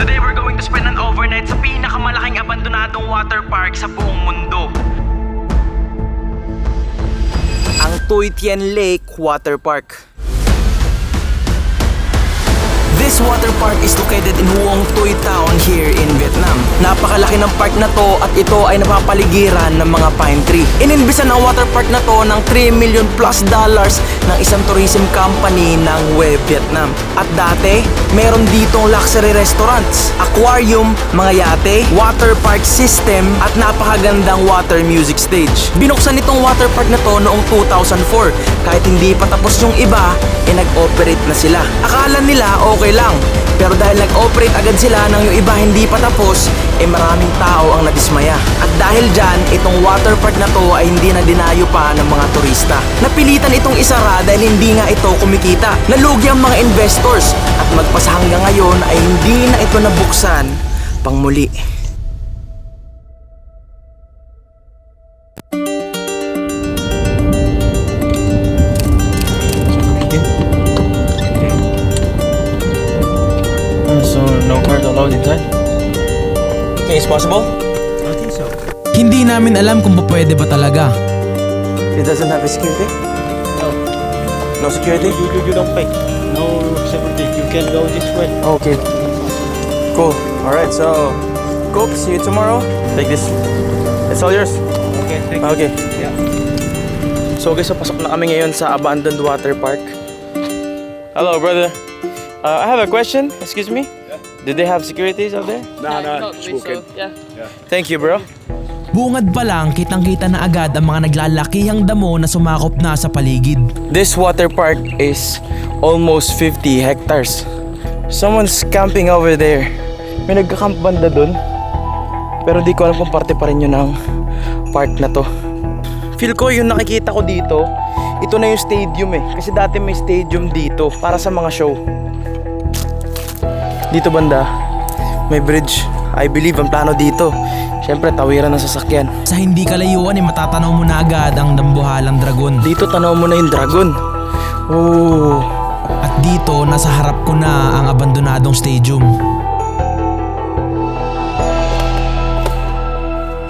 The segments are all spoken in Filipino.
Today we're going to spend an overnight sa pinakamalaking abandonadong water park sa buong mundo. Ang Tien Lake Water Park. This water park is located in Huong Tuy Town here in Vietnam. Napakalaki ng park na to at ito ay napapaligiran ng mga pine tree. Ininbisan ang water park na to ng 3 million plus dollars ng isang tourism company ng Web Vietnam. At dati, meron ditong luxury restaurants, aquarium, mga yate, water park system at napakagandang water music stage. Binuksan itong water park na to noong 2004. Kahit hindi pa tapos yung iba, eh nag-operate na sila. Akala nila okay lang. Pero dahil nag-operate agad sila nang yung iba hindi pa tapos, eh maraming tao ang nadismaya. At dahil dyan, itong water park na to ay hindi na dinayo pa ng mga turista. Napilitan itong isara dahil hindi nga ito kumikita. Nalugi ang mga investors at magpasa hanggang ngayon ay hindi na ito nabuksan pang muli. It's possible? I think so. Hindi namin alam kung pwede ba talaga. It doesn't have a security? No, No security? you, you, you don't pay. No security. You can go this way. Okay. Cool. Alright, so Cook, see you tomorrow. Take this. It's all yours. Okay, thank you. Okay. Yeah. So guys, so pasok na kami ngayon sa abandoned water park. Hello, brother. Uh, I have a question. Excuse me. Do they have securities out there? No, no, it's okay. Thank you, bro. Bungad pa lang kitang-kita na agad ang mga naglalakihang damo na sumakop na sa paligid. This water park is almost 50 hectares. Someone's camping over there. May nagka-camp banda dun. Pero di ko alam kung parte pa rin yun ng park na to. Feel ko yung nakikita ko dito, ito na yung stadium eh. Kasi dati may stadium dito para sa mga show. Dito banda, may bridge. I believe ang plano dito. Siyempre, tawiran ng sasakyan. Sa hindi kalayuan ay matatanaw mo na agad ang dambuhalang dragon. Dito tanaw mo na yung dragon. Oh. At dito nasa harap ko na ang abandonadong stadium.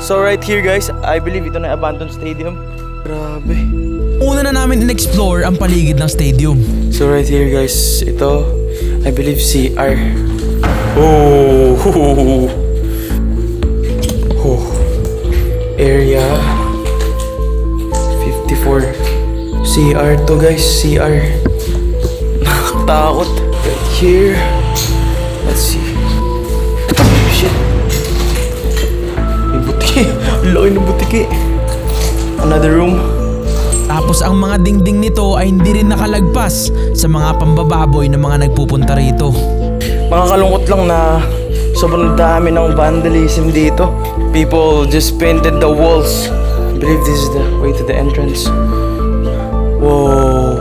So right here guys, I believe ito na yung abandoned stadium. Grabe. Una na namin in-explore ang paligid ng stadium. So right here guys, ito I believe CR. Oh. oh. Area 54. CR to guys, CR. Nakakatakot. Right here. Let's see. Shit. May butiki. Ang laki ng butiki. Another room. Tapos ang mga dingding nito ay hindi rin nakalagpas sa mga pambababoy na mga nagpupunta rito. Makakalungkot lang na sobrang dami ng vandalism dito. People just painted the walls. I believe this is the way to the entrance. Wow.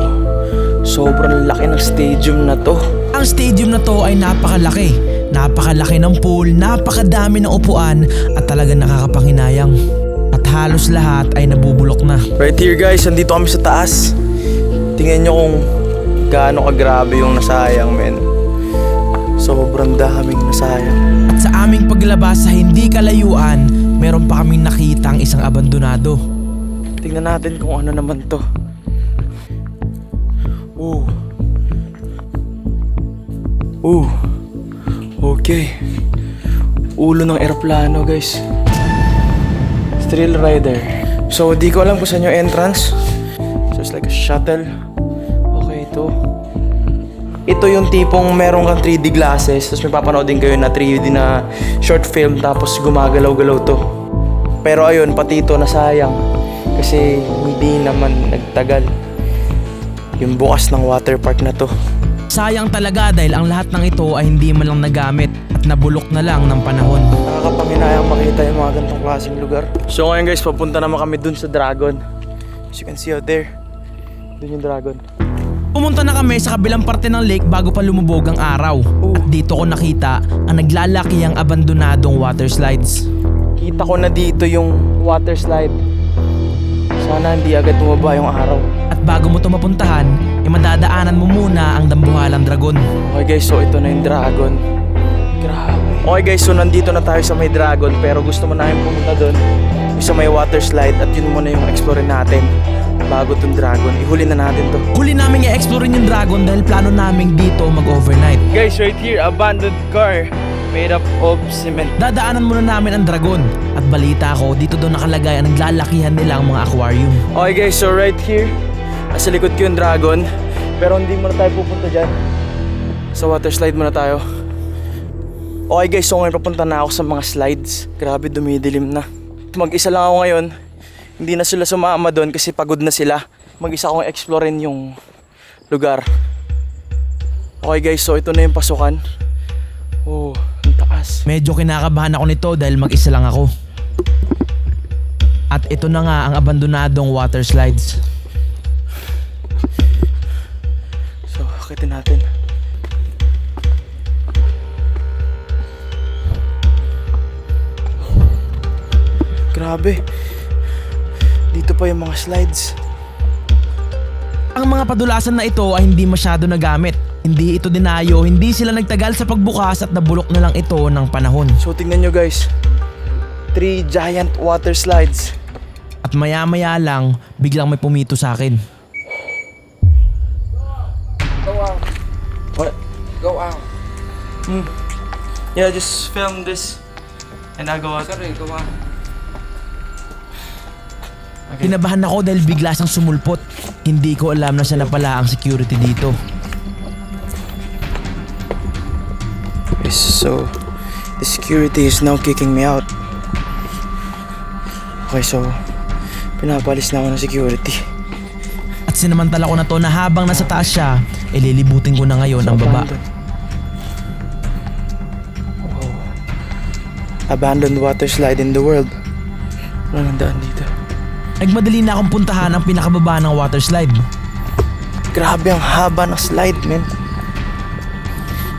Sobrang laki ng stadium na to. Ang stadium na to ay napakalaki. Napakalaki ng pool, napakadami ng upuan at talagang nakakapanghinayang. At halos lahat ay nabubulok na. Right here guys, andito kami sa taas. Tingnan nyo kung gaano kagrabe yung nasayang men. Sobrang daming nasayang. At sa aming paglabas sa hindi kalayuan, meron pa kaming nakita ang isang abandonado. Tingnan natin kung ano naman to. Ooh. Ooh. Okay. Ulo ng eroplano, guys. Thrill rider. So, di ko alam kung saan yung entrance. So, it's like a shuttle. Ito yung tipong meron kang 3D glasses, tapos may papanoodin kayo na 3D na short film, tapos gumagalaw-galaw to. Pero ayun, pati ito nasayang. Kasi hindi naman nagtagal yung bukas ng water park na to. Sayang talaga dahil ang lahat ng ito ay hindi man lang nagamit at nabulok na lang ng panahon. Nakakapanginayang makita yung mga ganitong klaseng lugar. So ngayon guys, papunta naman kami dun sa dragon. As you can see out there, dun yung dragon. Pumunta na kami sa kabilang parte ng lake bago pa lumubog ang araw. At dito ko nakita ang naglalaki ang abandonadong water slides. Kita ko na dito yung water slide. Sana hindi agad bumaba yung araw. At bago mo ito mapuntahan, ay madadaanan mo muna ang dambuhalang dragon. Okay guys, so ito na yung dragon. Grabe. Okay guys, so nandito na tayo sa may dragon pero gusto mo namin pumunta doon sa may water slide at yun muna yung explore natin bago tong dragon. Ihuli na natin to. Huli namin i-explore yung dragon dahil plano namin dito mag-overnight. Guys, right here, abandoned car made up of cement. Dadaanan muna namin ang dragon. At balita ko, dito daw nakalagay ang naglalakihan nilang mga aquarium. Okay guys, so right here, nasa likod ko yung dragon. Pero hindi muna tayo pupunta dyan. Sa water slide muna tayo. Okay guys, so ngayon papunta na ako sa mga slides. Grabe, dumidilim na. Mag-isa lang ako ngayon. Hindi na sila sumama doon kasi pagod na sila. Mag-isa akong explorein yung lugar. Okay guys, so ito na yung pasukan. Oh, ang taas. Medyo kinakabahan ako nito dahil mag-isa lang ako. At ito na nga ang abandonadong water slides. So, akitin natin. Grabe. Pa yung mga slides. Ang mga padulasan na ito ay hindi masyado nagamit. Hindi ito dinayo, hindi sila nagtagal sa pagbukas at nabulok na lang ito ng panahon. So, tingnan nyo guys. Three giant water slides. At maya maya lang, biglang may pumito sa akin. What? Go out. Hmm. Yeah, just film this. And I'll go out. Sorry, go out. Okay. Kinabahan ako dahil bigla siyang sumulpot. Hindi ko alam na siya na pala ang security dito. So the security is now kicking me out. Okay, so pinapalis na ako ng security. At sinamantala ko na to na habang nasa taas siya, ililibutin ko na ngayon ang baba. Abandoned. Oh. Abandoned water slide in the world. Wala nang daan dito. Nagmadali na akong puntahan ang pinakababa ng water slide. Grabe ang haba ng slide, man.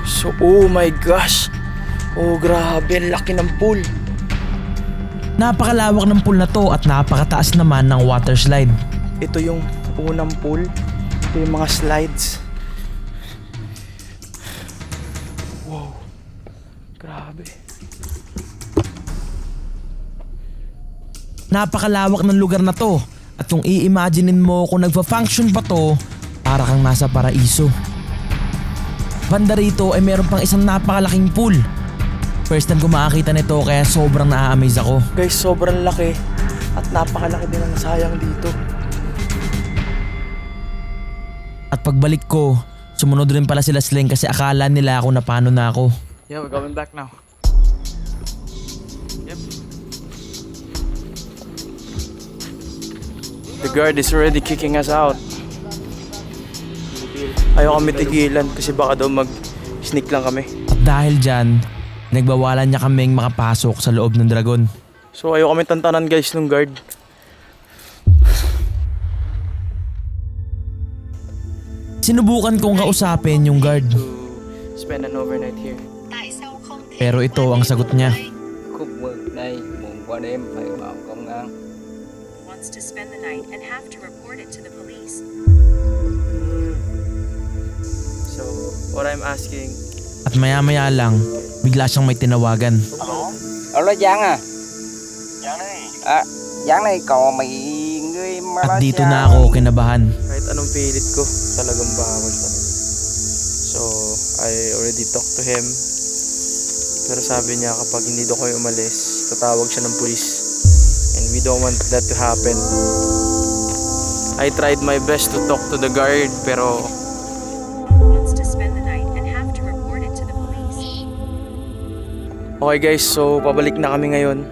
So, oh my gosh. Oh, grabe. Ang laki ng pool. Napakalawak ng pool na to at napakataas naman ng water slide. Ito yung unang pool. Ito yung mga slides. Napakalawak ng lugar na to at kung i-imaginein mo kung nagpa-function pa to, para kang nasa paraiso. Banda rito ay meron pang isang napakalaking pool. First time ko makakita nito kaya sobrang na-amaze ako. Guys, sobrang laki. At napakalaki din ang sayang dito. At pagbalik ko, sumunod rin pala sila Sling kasi akala nila ako na paano na ako. Yeah, we're going back now. The guard is already kicking us out. Ayaw kami tigilan kasi baka daw mag-sneak lang kami. At dahil dyan, nagbawalan niya kaming makapasok sa loob ng dragon. So ayaw kami tantanan guys nung guard. Sinubukan kong kausapin yung guard. Spend an overnight here. Pero ito ang sagot niya. Khúc vực này muốn qua đêm phải wants to spend the night and have to report it to the police. So, what I'm asking, At maya maya lang, bigla siyang may tinawagan. Alo Giang à À Giang này có mấy người At dito Malaysia na ako kinabahan. kahit anong pilit ko, talagang bawal talaga. So, I already talked to him. Pero sabi niya kapag hindi daw kayo umalis, tatawag siya ng pulis. We don't want that to happen. I tried my best to talk to the guard, pero Wants to spend the night and have to report it to the police. Okay guys, so pabalik na kami ngayon.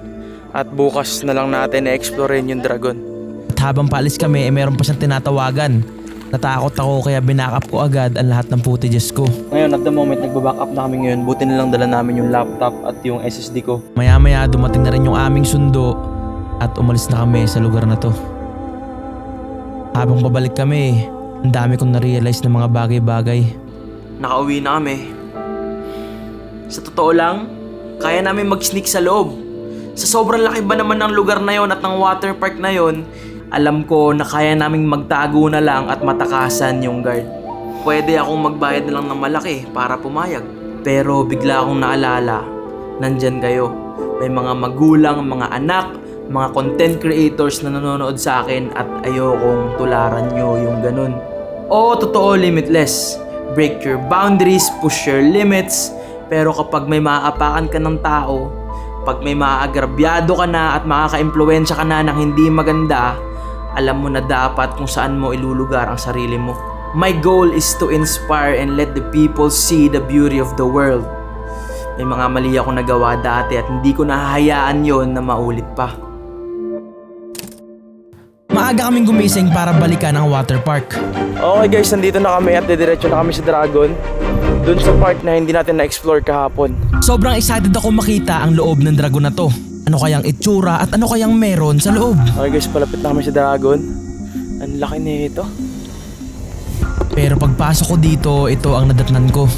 At bukas na lang natin na-explorein yung dragon. At habang paalis kami, eh, meron pa siyang tinatawagan. Natakot ako kaya binackup ko agad ang lahat ng footages ko. Ngayon, at the moment, nagbaback up na kami ngayon. Buti na lang dala namin yung laptop at yung SSD ko. Maya maya dumating na rin yung aming sundo at umalis na kami sa lugar na to. Habang pabalik kami, ang dami kong na-realize ng mga bagay-bagay. Nakauwi na kami. Sa totoo lang, kaya namin mag-sneak sa loob. Sa sobrang laki ba naman ng lugar na yon at ng water park na yon, alam ko na kaya naming magtago na lang at matakasan yung guard. Pwede akong magbayad na lang ng malaki para pumayag. Pero bigla akong naalala nandyan kayo. May mga magulang, mga anak, mga content creators na nanonood sa akin at ayokong tularan nyo yung ganun. Oo, totoo, limitless. Break your boundaries, push your limits. Pero kapag may maaapakan ka ng tao, pag may maaagrabyado ka na at makaka-impluensya ka na ng hindi maganda, alam mo na dapat kung saan mo ilulugar ang sarili mo. My goal is to inspire and let the people see the beauty of the world. May mga mali ako nagawa dati at hindi ko nahahayaan yon na maulit pa. Maaga kaming gumising para balikan ang water park. Okay guys, nandito na kami at didiretso na kami sa Dragon. Doon sa part na hindi natin na-explore kahapon. Sobrang excited ako makita ang loob ng dragon na to. Ano kayang itsura at ano kayang meron sa loob. Okay guys, palapit na kami sa Dragon. Ang laki nito. Pero pagpasok ko dito, ito ang nadatnan ko.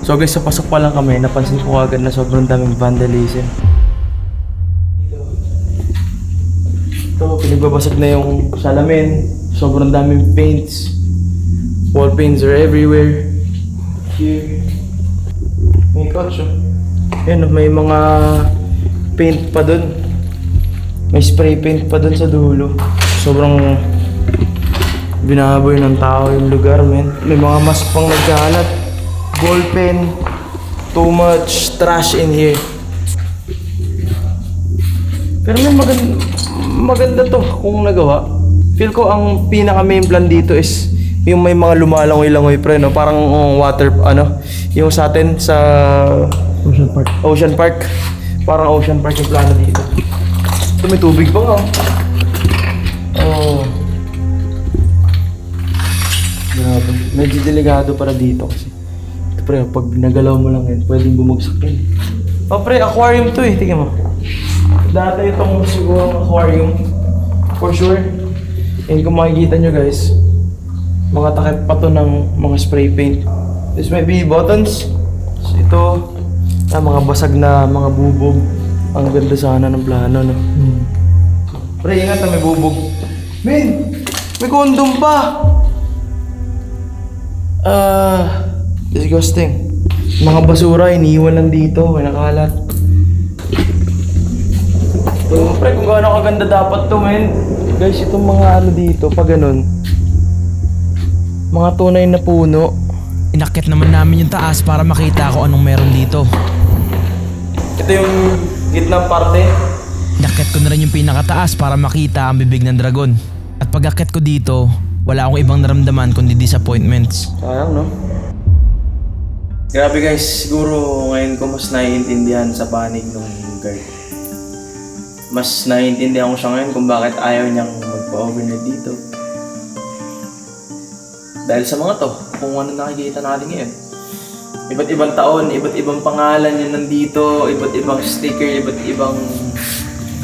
So guys, sa pasok pa lang kami, napansin ko agad na sobrang daming vandalism. Ito, pinagbabasag na yung salamin. Sobrang daming paints. Wall paints are everywhere. Here. May couch oh. Yan, oh, may mga paint pa dun. May spray paint pa dun sa dulo. Sobrang binaboy ng tao yung lugar, men. May mga mask pang nagkalat. Ball pen. Too much trash in here. Pero may maganda, maganda to kung nagawa. Feel ko ang pinaka main plan dito is yung may mga lumalangoy-langoy pre, no? Parang um, water, ano, yung sa atin sa Ocean Park. Ocean Park. Parang Ocean Park yung plano dito. Ito may tubig pa nga. Oh. Grabe. Medyo delikado para dito kasi. Ito pre, pag nagalaw mo lang yan, pwedeng bumagsak yan. Oh pre, aquarium to eh. Tingnan mo. Dati itong siguro aquarium. For sure. And kung makikita nyo guys, mga takip pa to ng mga spray paint. This might be buttons. So, ito, ah, mga basag na mga bubog. Ang ganda sana ng plano, no? Pre, ingat na may bubog. Men! May kondom pa! Ah, disgusting. Mga basura, iniiwan lang dito, may nakalat. Pre, kung gaano kaganda dapat to, men. Guys, itong mga ano dito, pag ganun. Mga tunay na puno. Inakit naman namin yung taas para makita ko anong meron dito. Ito yung gitnang parte. Inakit ko na rin yung pinakataas para makita ang bibig ng dragon. At pag akit ko dito, wala akong ibang naramdaman kundi disappointments. Sayang, no? Grabe guys, siguro ngayon ko mas naiintindihan sa panig nung guard. Mas naiintindihan ko siya ngayon kung bakit ayaw niyang magpa-overnight dito. Dahil sa mga to, kung ano nakikita natin ngayon. Iba't ibang taon, iba't ibang pangalan yung nandito, iba't ibang sticker, iba't ibang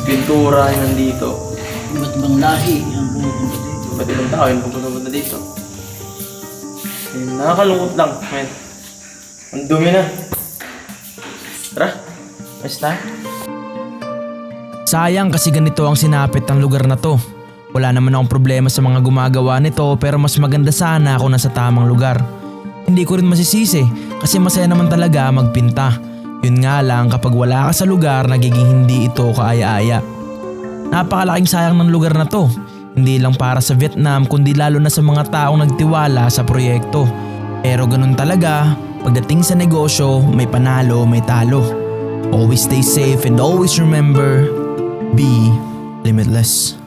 pintura yung nandito. Iba't ibang lahi ang pumupunta dito. Iba't ibang tao yung pupunta dito. Eh, nakakalungkot lang, men. Ang dumi na. Tara, mas tayo. Sayang kasi ganito ang sinapit ng lugar na to. Wala naman akong problema sa mga gumagawa nito pero mas maganda sana ako nasa tamang lugar. Hindi ko rin masisisi kasi masaya naman talaga magpinta. Yun nga lang kapag wala ka sa lugar nagiging hindi ito kaaya-aya. Napakalaking sayang ng lugar na to. Hindi lang para sa Vietnam kundi lalo na sa mga taong nagtiwala sa proyekto. Pero ganun talaga, pagdating sa negosyo, may panalo, may talo. Always stay safe and always remember, be limitless.